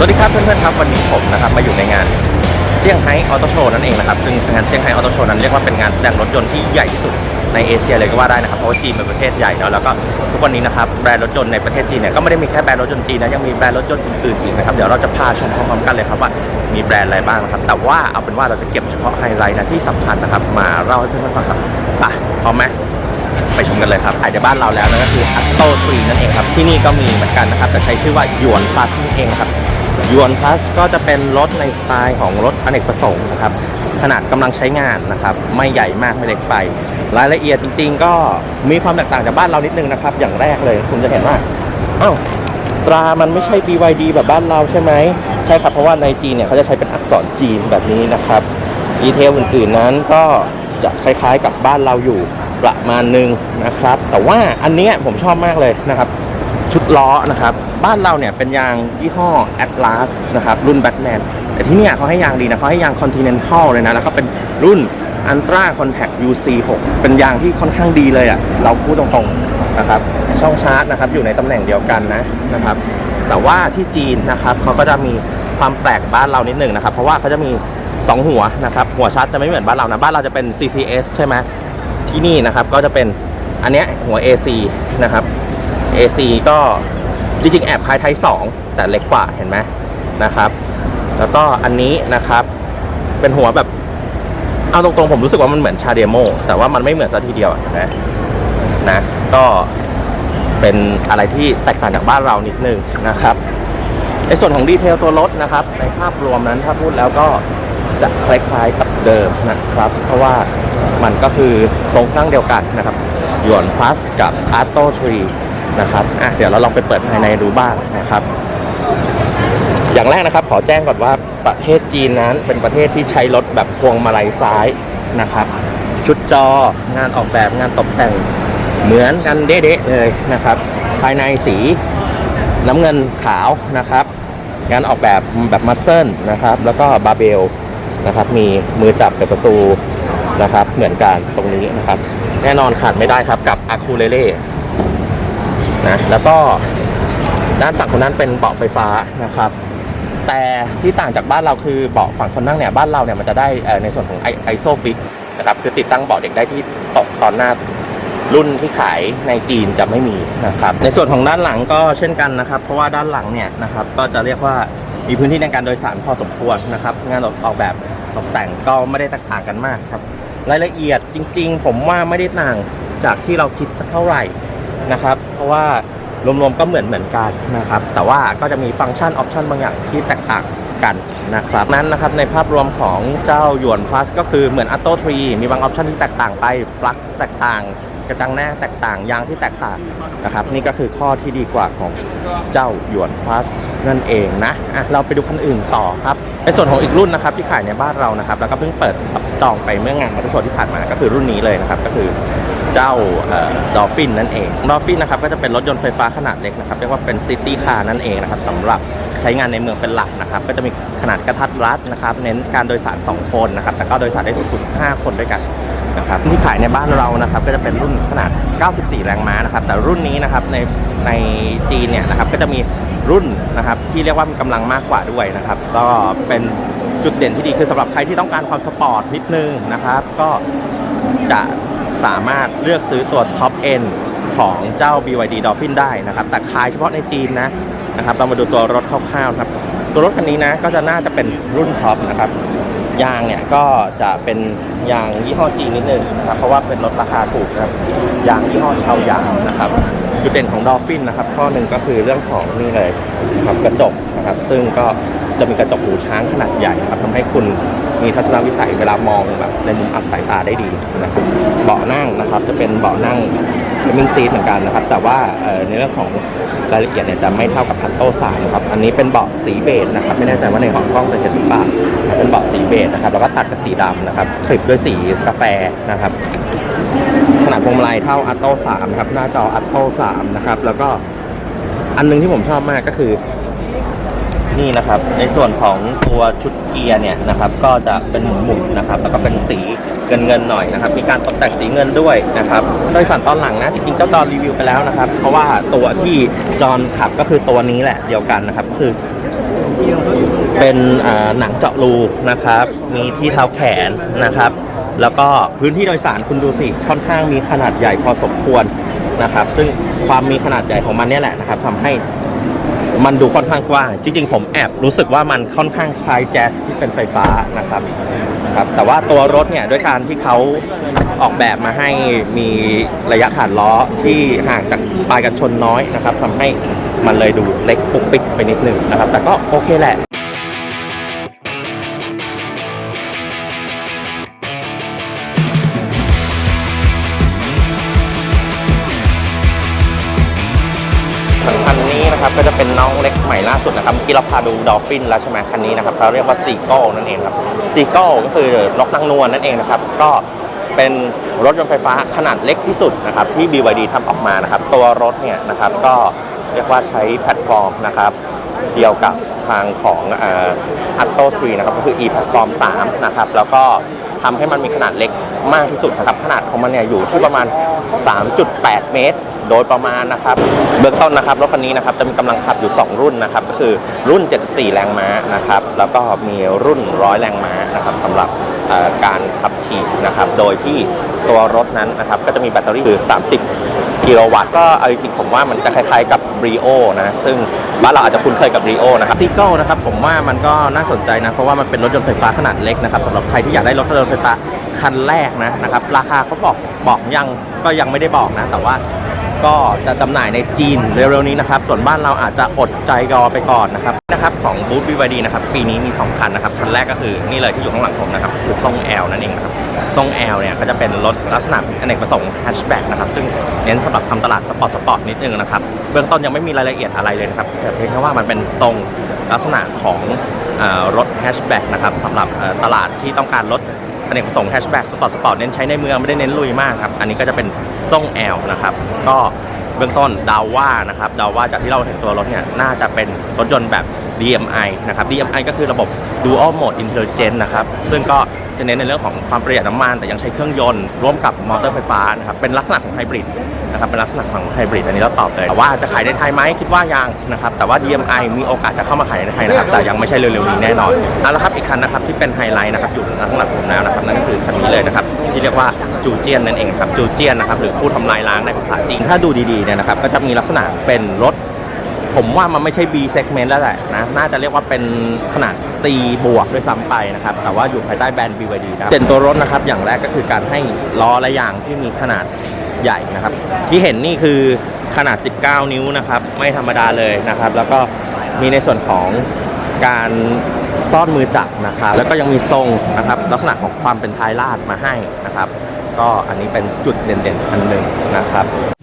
สวัสดีครับเพื่อนๆครับวันนี้ผมนะครับมาอยู่ในงานเซี่ยงไฮ้ออโตโชว์นั่นเองนะครับซึ่งงานเซี่ยงไฮ้ออโตโชว์นั้นเรียกว่าเป็นงานแสดงรถยนต์ที่ใหญ่ที่สุดในเอเชียเลยก็ว่าได้นะครับเพราะว่าจีนเป็นประเทศใหญ่เนาะแล้วก็ทุกวันนี้นะครับแบรนด์รถยนต์ในประเทศจีนเนี่ยก็ไม่ได้มีแค่แบรนด์รถยนต์จีนนะยังมีแบรนด์รถยนต์อื่นๆอีกนะครับเดี๋ยวเราจะพาชมพร้อมๆกันเลยครับว่ามีแบรนด์อะไรบ้างนะครับแต่ว่าเอาเป็นว่าเราจะเก็บเฉพาะไฮไลท์นะที่สำคัญนะครับมาเล่าให้เพื่อนๆฟังครับไปพร้อมไหมไปชมกันเลยครับขายในบ้านเราแล้วนั่นก็คืออัตโตทรีนั่นเองครับที่นี่ก็มีเหมือนกันนะครับแต่ใช้ชื่อว่าหยวนพลัสนั่นเองครับ ยวนพลัสก็จะเป็นรถในสไตล์ของรถอเนกประสงค์นะครับ ขนาดกำลังใช้งานนะครับ ไม่ใหญ่มากไม่เล็กไป รายละเอียดจริง ๆ ก็มีความแตกต่างจากบ้านเรานิดนึงนะครับ อย่างแรกเลยคุณจะเห็นว่าอ้าวตรามันไม่ใช่ BYD แบบบ้านเราใช่ไหม ใช่ครับ เพราะว่าในจีนเนี่ยเขาจะใช้เป็นอักษรจีนแบบนี้นะครับดีเทลอื่นๆนั้นก็จะคล้ายๆกับบ้านเราอยู่ประมาณหนึ่งนะครับ แต่ว่าอันนี้ผมชอบมากเลยนะครับ ชุดล้อนะครับ บ้านเราเนี่ยเป็นยางยี่ห้อ Atlas นะครับรุ่น Batman แต่ที่เนี่ยเขาให้ยางดีนะเขาให้ยาง Continental เลยนะ แล้วก็เป็นรุ่น Ultra Contact UC6 เป็นยางที่ค่อนข้างดีเลยอะ่ะเราพูดตรงๆนะครับช่องชาร์จนะครับอยู่ในตำแหน่งเดียวกันนะนะครับแต่ว่าที่จีนนะครับเขาก็จะมีความแปลกบ้านเรานิดหนึ่งนะครับ เพราะว่าเขาจะมี 2 หัวนะครับหัวชาร์จจะไม่เหมือนบ้านเรานะบ้านเราจะเป็น CCS ใช่ไหมที่นี่นะครับก็จะเป็นอันเนี้ยหัว AC นะครับ AC ก็ จริงๆแอบคล้ายไทย 2 แต่เล็กกว่าเห็นไหมนะครับ แล้วก็อันนี้นะครับ เป็นหัวแบบเอาตรงๆผมรู้สึกว่ามันเหมือนชาเดโมแต่ว่ามันไม่เหมือนซะทีเดียวนะนะก็เป็นอะไรที่แตกต่างจากบ้านเรานิดนึงนะครับ ในส่วนของดีเทลตัวรถนะครับ ในภาพรวมนั้นถ้าพูดแล้วก็จะคล้ายๆกับเดิมนะครับ เพราะว่ามันก็คือโครงสร้างเดียวกันนะครับหยวนพลัสกับอาร์โตทรี นะครับอะเดี๋ยวเราลองไปเปิดภายในดูบ้างนะครับ อย่างแรกนะครับ ขอแจ้งก่อนว่าประเทศจีนนั้นเป็นประเทศที่ใช้รถแบบพวงมาลัยซ้ายนะครับ ชุดจองานออกแบบงานตกแต่งเหมือนกันเด๊ะเลยนะครับ ภายในสีน้ำเงินขาวนะครับ งานออกแบบแบบมัสเซิลนะครับ แล้วก็บาเบลนะครับ มีมือจับกับประตูนะครับ เหมือนกันตรงนี้นะครับ แน่นอนขาดไม่ได้ครับกับอาคูเลเล่ นะแล้วก็ด้านฝั่งคนนั้นเป็นเบาะไฟฟ้านะครับ แต่ที่ต่างจากบ้านเราคือเบาะฝั่งคนนั่งเนี่ยบ้านเราเนี่ยมันจะได้ในส่วนของไอโซฟิกนะครับคือติดตั้งเบาะเด็กได้ที่ตกตอนหน้ารุ่นที่ขายในจีนจะไม่มีนะครับ ในส่วนของด้านหลังก็เช่นกันนะครับ เพราะว่าด้านหลังเนี่ยนะครับ ก็จะเรียกว่ามีพื้นที่ในการโดยสารพอสมควรนะครับ งานออกแบบตกแต่งก็ไม่ได้แตกต่างกันมากครับ รายละเอียดจริง ๆ ผมว่าไม่ได้ต่างจากที่เราคิดสักเท่าไหร่ นะครับ เพราะว่ารวมๆก็เหมือนเหมือนกันนะครับ แต่ว่าก็จะมีฟังก์ชันออปชันบางอย่างที่แตกต่างกันนะครับนั้นนะครับในภาพรวมของเจ้าหยวน plus ก็คือเหมือน Atto 3มีบางออปชันที่แตกต่างไปปลั๊กแตกต่างกระจังหน้าแตกต่างยางที่แตกต่างนะครับ นี่ก็คือข้อที่ดีกว่าของเจ้าหยวน plus นั่นเองนะอะเราไปดูคันอื่นต่อครับในส่วนของอีกรุ่นนะครับที่ขายในบ้านเรานะครับ แล้วก็เพิ่งเปิดจองไปเมื่องานมอเตอร์โชว์ที่ผ่านมาก็คือรุ่นนี้เลยนะครับ ก็คือ เจ้าดอฟฟินนั่นเองดอฟฟินนะครับก็จะเป็นรถยนต์ไฟฟ้าขนาดเล็กนะครับเรียกว่าเป็นซิตี้คาร์นั่นเองนะครับสำหรับใช้งานในเมืองเป็นหลักนะครับ ก็จะมีขนาดกระทัดรัดนะครับ เน้นการโดยสาร 2 คนนะครับ แต่ก็โดยสารได้สูงสุด 5 คนด้วยกันนะครับที่ขายในบ้านเรานะครับก็จะเป็นรุ่นขนาด 94 แรงม้านะครับ แต่รุ่นนี้นะครับในในจีนเนี่ยนะครับก็จะมีรุ่นนะครับที่เรียกว่ามีกำลังมากกว่าด้วยนะครับ ก็เป็นจุดเด่นที่ดีคือสำหรับใครที่ต้องการความสปอร์ตนิดนึงนะครับ ก็จะ สามารถเลือกซื้อตัวท็อปเอ็นของเจ้า BYD Dolphin ได้นะครับ แต่ขายเฉพาะในจีนนะนะครับ เรามาดูตัวรถคร่าวๆนะครับ ตัวรถคันนี้นะก็จะน่าจะเป็นรุ่นท็อปนะครับยางเนี่ยก็จะเป็นยางยี่ห้อจีนนิดนึงนะครับเพราะว่าเป็นรถราคาถูกนะครับยางยี่ห้อชาวยางนะครับจุดเด่นของดอฟฟินนะครับข้อหนึ่งก็คือเรื่องของนี่เลยนะครับกระจกนะครับซึ่งก็ จะมีกระจกหูช้างขนาดใหญ่ครับทำให้คุณมีทัศนวิสัยเวลามองแบบในมุมอับสายตาได้ดีนะครับเบาะนั่งนะครับจะเป็นเบาะนั่งมิงซีทเหมือนกันนะครับ แต่ว่าในเรื่องของรายละเอียดเนี่ยจะไม่เท่ากับพันโต้สามนะครับ อันนี้เป็นเบาะสีเบจนะครับ ไม่แน่ใจว่าในของกล้องจะเห็นหรือเปล่าเป็นเบาะสีเบจนะครับ แล้วก็ตัดกับสีดำนะครับคลิปด้วยสีกาแฟนะครับ ขนาดพวงมาลัยเท่าอัตโต้สามครับ หน้าจออัตโต้สามนะครับ แล้วก็อันหนึงที่ผมชอบมากก็คือ นี่นะครับ ในส่วนของตัวชุดเกียร์เนี่ยนะครับ ก็จะเป็นหมุนนะครับ แล้วก็เป็นสีเงินเงินๆหน่อยนะครับ มีการตกแต่งสีเงินด้วยนะครับ โดยฝันตอนหลังนะ จริงๆ เจ้าจอรีวิวไปแล้วนะครับ เพราะว่าตัวที่จอนขับก็คือตัวนี้แหละเดียวกันนะครับ ก็คือเป็นหนังเจาะรูนะครับ มีที่เท้าแขนนะครับ แล้วก็พื้นที่โดยสารคุณดูสิ ค่อนข้างมีขนาดใหญ่พอสมควรนะครับ ซึ่งความมีขนาดใหญ่ของมันเนี่ยแหละนะครับทำให้ มันดูค่อนข้างกว้าง จริง ๆ ผมแอบรู้สึกว่ามันค่อนข้างคล้ายแจ๊สที่เป็นไฟฟ้านะครับครับ แต่ว่าตัวรถเนี่ยด้วยการที่เขาออกแบบมาให้มีระยะฐานล้อที่ห่างจากปลายกันชนน้อยนะครับทำให้มันเลยดูเล็กปุกปิกไปนิดหนึงนะครับ แต่ก็โอเคแหละ คันนี้นะครับก็จะเป็นน้องเล็กใหม่ล่าสุดนะครับเมื่เราพาดูดอลฟินแล้วใช่ไหมคันนี้นะครับเขาเรียกว่าซีโก้นั่นเองครับซีโก้ก็คือนกนางนวลนั่นเองนะครับก็เป็นรถยนต์ไฟฟ้าขนาดเล็กที่สุดนะครับที่ BYD ทำออกมานะครับตัวรถเนี่ยนะครับก็เรียกว่าใช้แพลตฟอร์มนะครับเดียวกับทางของอัตโตสตรีนะครับก็คือ e platform 3นะครับแล้วก็ ทำให้มันมีขนาดเล็กมากที่สุดนะครับ ขนาดของมันเนี่ยอยู่ที่ประมาณ 3.8 เมตร โดยประมาณนะครับ เบื้องต้นนะครับรถคันนี้นะครับจะมีกำลังขับอยู่ 2 รุ่นนะครับ ก็คือรุ่น 74 แรงม้านะครับ แล้วก็มีรุ่น 100 แรงม้านะครับสำหรับการขับขี่นะครับ โดยที่ตัวรถนั้นนะครับก็จะมีแบตเตอรี่คือ 30 กิโลวัตต์ก็เอาจริงๆผมว่ามันจะคล้ายๆกับรีโอนะซึ่งบ้านเราอาจจะคุ้นเคยกับรีโอนะครับซีโก้นะครับผมว่ามันก็น่าสนใจนะเพราะว่ามันเป็นรถยนต์ไฟฟ้าขนาดเล็กนะครับสำหรับใครที่อยากได้รถยนต์ไฟฟ้าคันแรกนะนะครับราคาเขาบอกบอกยังก็ยังไม่ได้บอกนะ แต่ว่า ก็จะจำหน่ายในจีนเร็วๆนี้นะครับ ส่วนบ้านเราอาจจะอดใจรอไปก่อนนะครับนะครับของบูธ BYD นะครับปีนี้มี 2 คันนะครับ คันแรกก็คือนี่เลยที่อยู่ข้างหลังผมนะครับ คือทรง L นั่นเองนะครับทรง L เนี่ยก็จะเป็นรถลักษณะอเนกประสงค์แฮชแบ็กนะครับซึ่งเน้นสำหรับทำตลาดสปอร์ตสปอร์ตนิดนึงนะครับเบื้องต้นยังไม่มีรายละเอียดอะไรเลยนะครับแต่เพียงแค่ว่ามันเป็นทรงลักษณะของรถแฮชแบ็กนะครับสำหรับตลาดที่ต้องการรถ อเนกประสงค์แฮชแบ็กสปอร์ตสปอร์ตเน้นใช้ในเมืองไม่ได้เน้นลุยมากครับ อันนี้ก็จะเป็นส่งแอลนะครับ ก็เบื้องต้นดาว่านะครับดาว่าจากที่เราเห็นตัวรถเนี่ยน่าจะเป็นรถยนต์แบบ DMI นะครับ DMI ก็คือระบบ Dual Mode Intelligent นะครับ ซึ่งก็จะเน้นในเรื่องของความประหยัดน้ำมัน แต่ยังใช้เครื่องยนต์ร่วมกับมอเตอร์ไฟฟ้านะครับ เป็นลักษณะของไฮบริดนะครับ เป็นลักษณะของไฮบริดอันนี้เราตอบเลย แต่ว่าจะขายในไทยไหมคิดว่ายังนะครับ แต่ว่า DMI มีโอกาสจะเข้ามาขายในไทยนะครับ แต่ยังไม่ใช่เร็วๆนี้แน่นอนเอาละครับ อีกคันนะครับที่เป็นไฮไลท์นะครับ อยู่ข้างหลังผมแล้วนะครับ นั่นก็คือคันนี้เลยนะครับ ที่เรียกว่าจูเจียนนั่นเองครับ จูเจียนนะครับ หรือผู้ทำลายล้างในภาษาจีน ถ้าดูดีๆเนี่ยนะครับ ก็จะมีลักษณะเป็นรถ ผมว่ามันไม่ใช่ B segment แล้วแหละนะ น่าจะเรียกว่าเป็นขนาด C บวกด้วยซ้ำไปนะครับ แต่ว่าอยู่ภายใต้แบรนด์ BYD นะเด่นตัวรถนะครับ อย่างแรกก็คือการให้ล้อและยางที่มีขนาดใหญ่นะครับ ที่เห็นนี่คือขนาด 19 นิ้วนะครับ ไม่ธรรมดาเลยนะครับ แล้วก็มีในส่วนของการซ่อนมือจับนะครับ แล้วก็ยังมีทรงนะครับ ลักษณะของความเป็นท้ายลาดมาให้นะครับ ก็อันนี้เป็นจุดเด่นๆอันหนึ่งนะครับ